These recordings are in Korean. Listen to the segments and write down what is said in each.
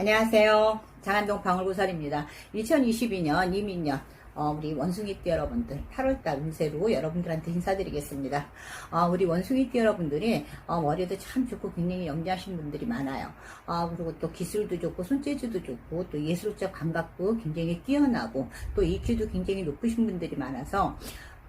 안녕하세요. 장안동 방울고설입니다. 2022년 이민년 어, 우리 원숭이띠 여러분들 8월달 운세로 여러분들한테 인사드리겠습니다. 어, 우리 원숭이띠 여러분들이 어, 머리도 참 좋고 굉장히 영리하신 분들이 많아요. 어, 그리고 또 기술도 좋고 손재주도 좋고 또 예술적 감각도 굉장히 뛰어나고 또 EQ도 굉장히 높으신 분들이 많아서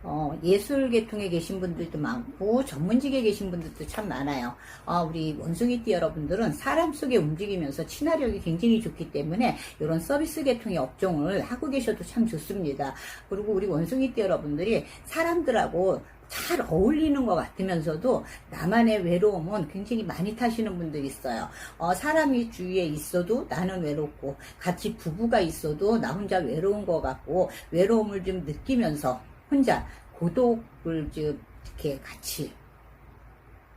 어, 예술 계통에 계신 분들도 많고 전문직에 계신 분들도 참 많아요. 어, 우리 원숭이띠 여러분들은 사람 속에 움직이면서 친화력이 굉장히 좋기 때문에 이런 서비스 계통의 업종을 하고 계셔도 참 좋습니다. 그리고 우리 원숭이띠 여러분들이 사람들하고 잘 어울리는 것 같으면서도 나만의 외로움은 굉장히 많이 타시는 분들이 있어요. 어, 사람이 주위에 있어도 나는 외롭고 같이 부부가 있어도 나 혼자 외로운 것 같고 외로움을 좀 느끼면서 혼자 고독을 좀 이렇게 같이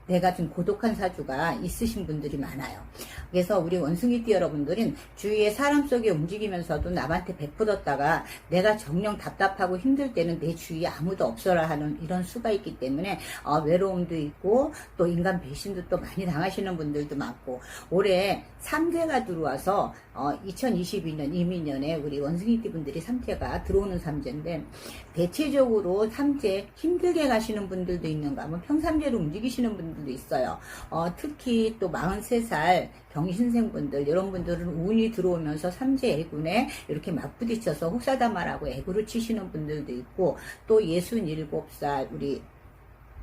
내가 좀 고독한 사주가 있으신 분들이 많아요. 그래서 우리 원숭이띠 여러분들은 주위에 사람 속에 움직이면서도 남한테 베풀었다가 내가 정령 답답하고 힘들 때는 내 주위에 아무도 없어라 하는 이런 수가 있기 때문에 어, 외로움도 있고 또 인간 배신도 또 많이 당하시는 분들도 많고 올해 3대가 들어와서 어, 2022년 이민년에 우리 원숭이띠 분들이 3대가 들어오는 3대인데 대체적으로 3대 힘들게 가시는 분들도 있는가 하면 평상대로 움직이시는 분들 도 있어요. 어, 특히 또 43살 경신생분들 이런 분들은 운이 들어오면서 삼재 애군에 이렇게 맞부딪혀서 호사다마라고 애구를 치시는 분들도 있고 또 67살 우리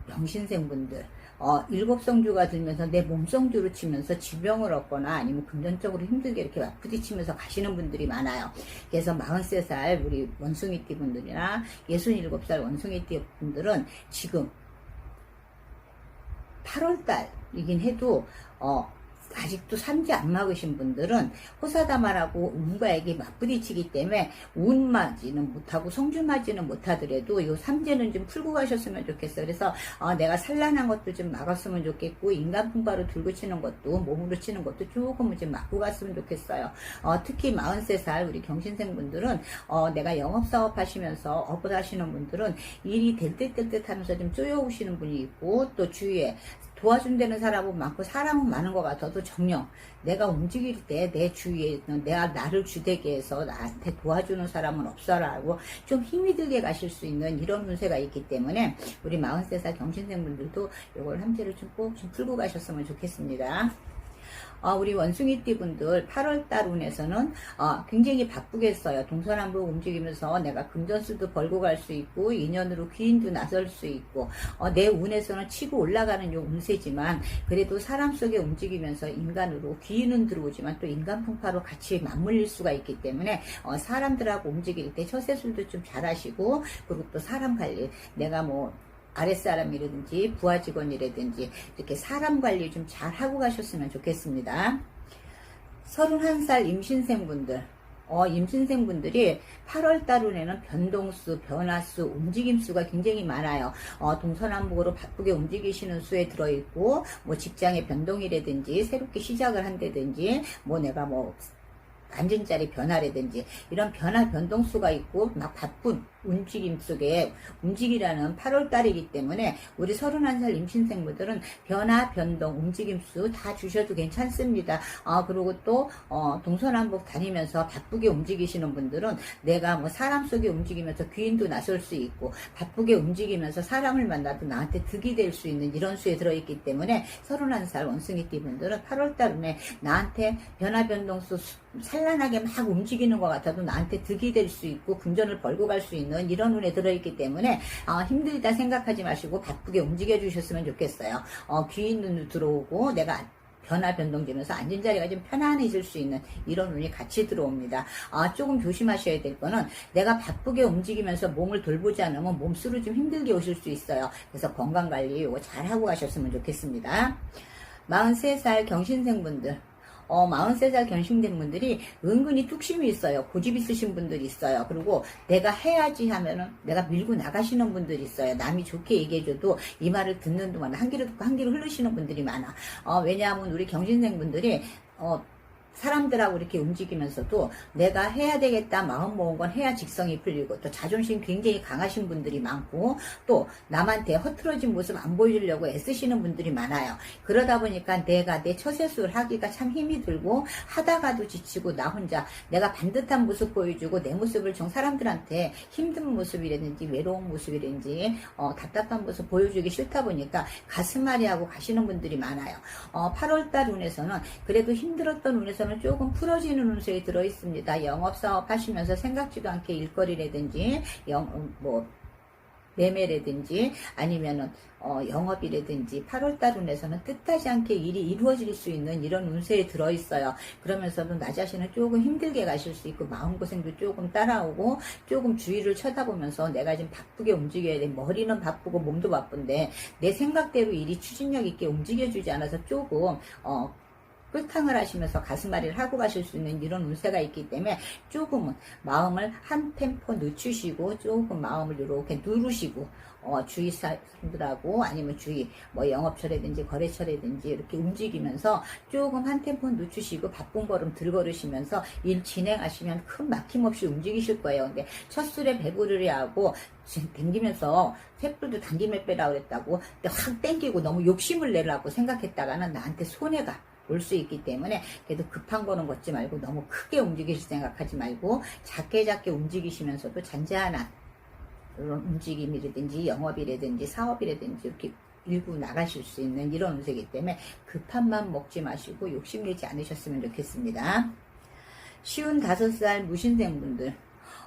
병신생분들 어, 일곱 성주가 들면서 내 몸성주로 치면서 지병을 얻거나 아니면 금전적으로 힘들게 이렇게 맞부딪히면서 가시는 분들이 많아요. 그래서 43살 우리 원숭이띠 분들이나 67살 원숭이띠 분들은 지금 8월달이긴 해도 어, 아직도 삼지 안 막으신 분들은 호사다마라고 운과에게 맞부딪히기 때문에 운 맞이는 못하고 성주 맞이는 못하더라도 요 삼재는 좀 풀고 가셨으면 좋겠어요. 그래서 어, 내가 산란한 것도 좀 막았으면 좋겠고 인간 풍파로 들고 치는 것도 몸으로 치는 것도 조금은 좀 막고 갔으면 좋겠어요. 어, 특히 43살 우리 경신생 분들은 어, 내가 영업사업 하시면서 업을 하시는 분들은 일이 될듯될듯 하면서 좀 쪼여오시는 분이 있고 또 주위에 도와준다는 사람은 많고 사람은 많은 것 같아도 정녕 내가 움직일 때 내 주위에 있는 내가 나를 주되게 해서 나한테 도와주는 사람은 없어라고 좀 힘이 들게 가실 수 있는 이런 운세가 있기 때문에 우리 43살 경신생분들도 이걸 함재를 좀꼭좀 풀고 가셨으면 좋겠습니다. 어, 우리 원숭이띠 분들 8월달 운에서는 어, 굉장히 바쁘겠어요. 동서남북 움직이면서 내가 금전수도 벌고 갈 수 있고 인연으로 귀인도 나설 수 있고 어, 내 운에서는 치고 올라가는 요 운세지만 그래도 사람 속에 움직이면서 인간으로 귀인은 들어오지만 또 인간 풍파로 같이 맞물릴 수가 있기 때문에 어, 사람들하고 움직일 때 처세술도 좀 잘하시고 그리고 또 사람 관리 내가 뭐 아랫사람이라든지 부하 직원이라든지 이렇게 사람 관리 좀 잘 하고 가셨으면 좋겠습니다. 31살 임신생분들 어, 임신생분들이 8월 달 운에는 변동수, 변화수, 움직임수가 굉장히 많아요. 어, 동서남북으로 바쁘게 움직이시는 수에 들어있고, 뭐 직장의 변동이라든지, 새롭게 시작을 한다든지, 뭐 내가 뭐, 앉은 자리 변화라든지, 이런 변화, 변동수가 있고, 막 바쁜 움직임 속에 움직이라는 8월 달이기 때문에 우리 31살 임신생분들은 변화, 변동, 움직임 수 다 주셔도 괜찮습니다. 아, 그리고 또, 어, 동서남북 다니면서 바쁘게 움직이시는 분들은 내가 뭐 사람 속에 움직이면서 귀인도 나설 수 있고 바쁘게 움직이면서 사람을 만나도 나한테 득이 될 수 있는 이런 수에 들어있기 때문에 31살 원숭이띠 분들은 8월 달에 나한테 변화, 변동수 산란하게 막 움직이는 것 같아도 나한테 득이 될 수 있고 금전을 벌고 갈 수 있는 이런 운에 들어있기 때문에 어, 힘들다 생각하지 마시고 바쁘게 움직여 주셨으면 좋겠어요. 어, 귀인 눈도 들어오고 내가 변화 변동되면서 앉은 자리가 좀 편안해질 수 있는 이런 운이 같이 들어옵니다. 아, 조금 조심하셔야 될 거는 내가 바쁘게 움직이면서 몸을 돌보지 않으면 몸수로 좀 힘들게 오실 수 있어요. 그래서 건강 관리 이거 잘 하고 가셨으면 좋겠습니다. 43살 경신생분들 어, 43살 견신된 분들이 은근히 뚝심이 있어요. 고집 있으신 분들이 있어요. 그리고 내가 해야지 하면은 내가 밀고 나가시는 분들이 있어요. 남이 좋게 얘기해줘도 이 말을 듣는 동안 한 귀로 듣고 한 귀로 흘리시는 분들이 많아. 어, 왜냐하면 우리 경신생 분들이 어, 사람들하고 이렇게 움직이면서도 내가 해야 되겠다 마음 먹은 건 해야 직성이 풀리고 또 자존심 굉장히 강하신 분들이 많고 또 남한테 허틀어진 모습 안 보여주려고 애쓰시는 분들이 많아요. 그러다 보니까 내가 내 처세술을 하기가 참 힘이 들고 하다가도 지치고 나 혼자 내가 반듯한 모습 보여주고 내 모습을 좀 사람들한테 힘든 모습이라든지 외로운 모습이라든지 어, 답답한 모습 보여주기 싫다 보니까 가슴앓이 하고 가시는 분들이 많아요. 어, 8월달 운에서는 그래도 힘들었던 운에서 는 조금 풀어지는 운세에 들어 있습니다. 영업사업 하시면서 생각지도 않게 일거리라든지 영, 음, 뭐 매매라든지 아니면은 어, 영업이라든지 8월달 운에서는 뜻하지 않게 일이 이루어질 수 있는 이런 운세에 들어있어요. 그러면서도 나 자신은 조금 힘들게 가실 수 있고 마음고생도 조금 따라오고 조금 주위를 쳐다보면서 내가 지금 바쁘게 움직여야 돼. 머리는 바쁘고 몸도 바쁜데 내 생각대로 일이 추진력 있게 움직여주지 않아서 조금 어, 꿀탕을 하시면서 가슴앓이를 하고 가실 수 있는 이런 운세가 있기 때문에 조금은 마음을 한 템포 늦추시고 조금 마음을 이렇게 누르시고 어, 주위 사람들하고 아니면 주위 뭐 영업처라든지 거래처라든지 이렇게 움직이면서 조금 한 템포 늦추시고 바쁜 걸음 들걸으시면서 일 진행하시면 큰 막힘 없이 움직이실 거예요. 근데 첫 술에 배부르리 하고 지금 댕기면서 횃불도 당기며 빼라 그랬다고 근데 확 땡기고 너무 욕심을 내라고 생각했다가는 나한테 손해가 올 수 있기 때문에 그래도 급한 거는 걷지 말고 너무 크게 움직이실 생각하지 말고 작게 작게 움직이시면서도 잔잔한 이런 움직임이라든지 영업이라든지 사업이라든지 이렇게 일구 나가실 수 있는 이런 운세이기 때문에 급한 맘 먹지 마시고 욕심내지 않으셨으면 좋겠습니다. 쉬운 다섯 살 무신생분들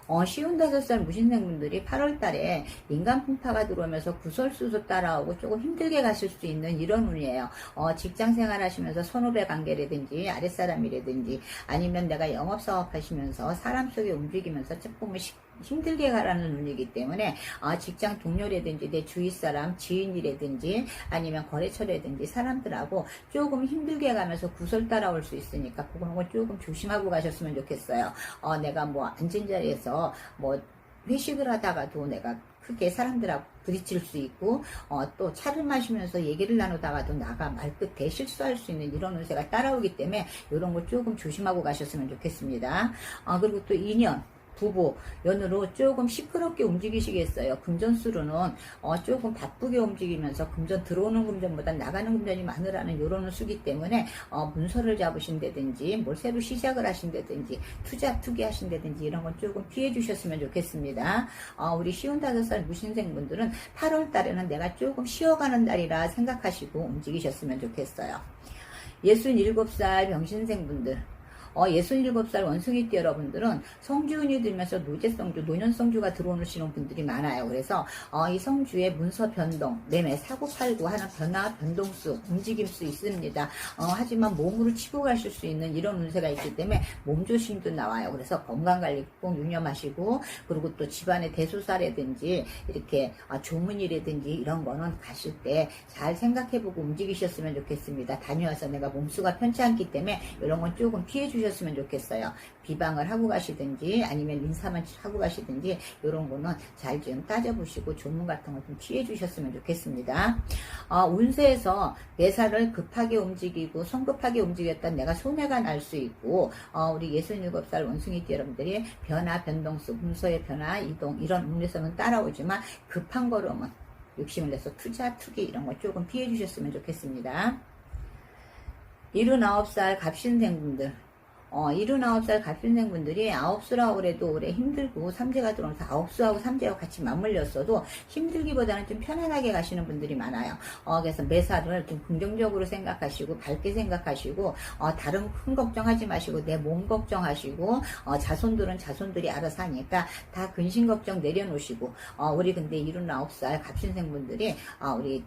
어, 쉬운 다섯 살 무신생분들이 8월 달에 인간 풍파가 들어오면서 구설수소 따라오고 조금 힘들게 가실 수 있는 이런 운이에요. 어, 직장 생활 하시면서 선후배 관계라든지 아랫사람이라든지 아니면 내가 영업 사업 하시면서 사람 속에 움직이면서 조금 힘들게 가라는 운이기 때문에 어, 직장 동료라든지 내 주위 사람, 지인이라든지 아니면 거래처라든지 사람들하고 조금 힘들게 가면서 구설 따라올 수 있으니까 그런 거 조금 조심하고 가셨으면 좋겠어요. 어, 내가 뭐 앉은 자리에서 뭐 회식을 하다가도 내가 크게 사람들하고 부딪힐 수 있고 어, 또 차를 마시면서 얘기를 나누다가도 나가 말끝에 실수할 수 있는 이런 운세가 따라오기 때문에 이런 거 조금 조심하고 가셨으면 좋겠습니다. 어, 그리고 또 인연 부부 연으로 조금 시끄럽게 움직이시겠어요. 금전수로는 어, 조금 바쁘게 움직이면서 금전 들어오는 금전보다 나가는 금전이 많으라는 요런 수기 때문에 어, 문서를 잡으신다든지 뭘 새로 시작을 하신다든지 투자 투기하신다든지 이런 건 조금 피해 주셨으면 좋겠습니다. 어, 우리 쉬운 다섯 살 무신생분들은 8월 달에는 내가 조금 쉬어가는 달이라 생각하시고 움직이셨으면 좋겠어요. 67살 병신생분들 어, 67살 원숭이띠 여러분들은 성주운이 들면서 노제성주, 노년성주가 들어오시는 분들이 많아요. 그래서 어, 이 성주의 문서 변동, 매매, 사고팔고 하는 변화, 변동수, 움직임 수 있습니다. 어, 하지만 몸으로 치고 가실 수 있는 이런 운세가 있기 때문에 몸조심도 나와요. 그래서 건강관리 꼭 유념하시고 그리고 또 집안의 대소사라든지 이렇게 어, 조문이라든지 이런 거는 가실 때 잘 생각해보고 움직이셨으면 좋겠습니다. 다녀와서 내가 몸수가 편치 않기 때문에 이런 건 조금 피해 주시 주셨으면 좋겠어요. 비방을 하고 가시든지 아니면 인사만 하고 가시든지 이런 거는 잘 좀 따져보시고 조문 같은 거좀 피해 주셨으면 좋겠습니다. 어, 운세에서 매사를 급하게 움직이고 성급하게 움직였던 내가 손해가 날 수 있고 어, 우리 67살 원숭이띠 여러분들이 변화, 변동수, 문서의 변화, 이동 이런 운에서는 따라오지만 급한 걸음은 욕심을 내서 투자, 투기 이런 거 조금 피해 주셨으면 좋겠습니다. 79살 갑신생분들 어, 79살 갑신생 분들이 아홉수라고 그래도 올해 힘들고 삼재가 들어오면서 아홉수하고 삼재와 같이 맞물렸어도 힘들기보다는 좀 편안하게 가시는 분들이 많아요. 어, 그래서 매사를 좀 긍정적으로 생각하시고 밝게 생각하시고 어, 다른 큰 걱정하지 마시고 내 몸 걱정하시고 어, 자손들은 자손들이 알아서 하니까 다 근심 걱정 내려놓으시고 어, 우리 근데 79살 갑신생 분들이 어, 우리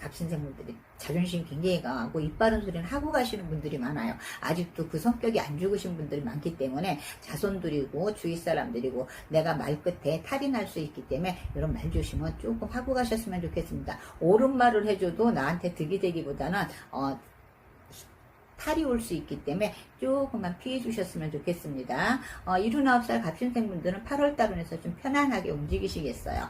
갑신생분들이 자존심 굉장히 강하고 이빠른 소리는 하고 가시는 분들이 많아요. 아직도 그 성격이 안 죽으신 분들이 많기 때문에 자손들이고 주위 사람들이고 내가 말끝에 탈이 날 수 있기 때문에 이런 말 조심은 조금 하고 가셨으면 좋겠습니다. 옳은 말을 해줘도 나한테 득이 되기보다는 어, 탈이 올 수 있기 때문에 조금만 피해 주셨으면 좋겠습니다. 어, 79살 갑신생 분들은 8월달 운에서 좀 편안하게 움직이시겠어요.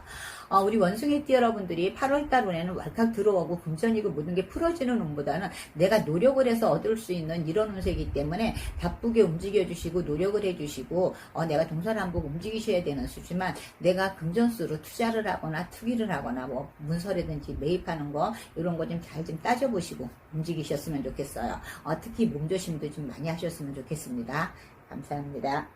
어, 우리 원숭이띠 여러분들이 8월달 운에는 왈칵 들어오고 금전이고 모든 게 풀어지는 운보다는 내가 노력을 해서 얻을 수 있는 이런 운세이기 때문에 바쁘게 움직여 주시고 노력을 해 주시고 어, 내가 동서남북 움직이셔야 되는 수지만 내가 금전수로 투자를 하거나 투기를 하거나 뭐 문서라든지 매입하는 거 이런 거 좀 잘좀 따져보시고 움직이셨으면 좋겠어요. 어, 특히 몸조심도 좀 많이 하셨으면 좋겠습니다. 감사합니다.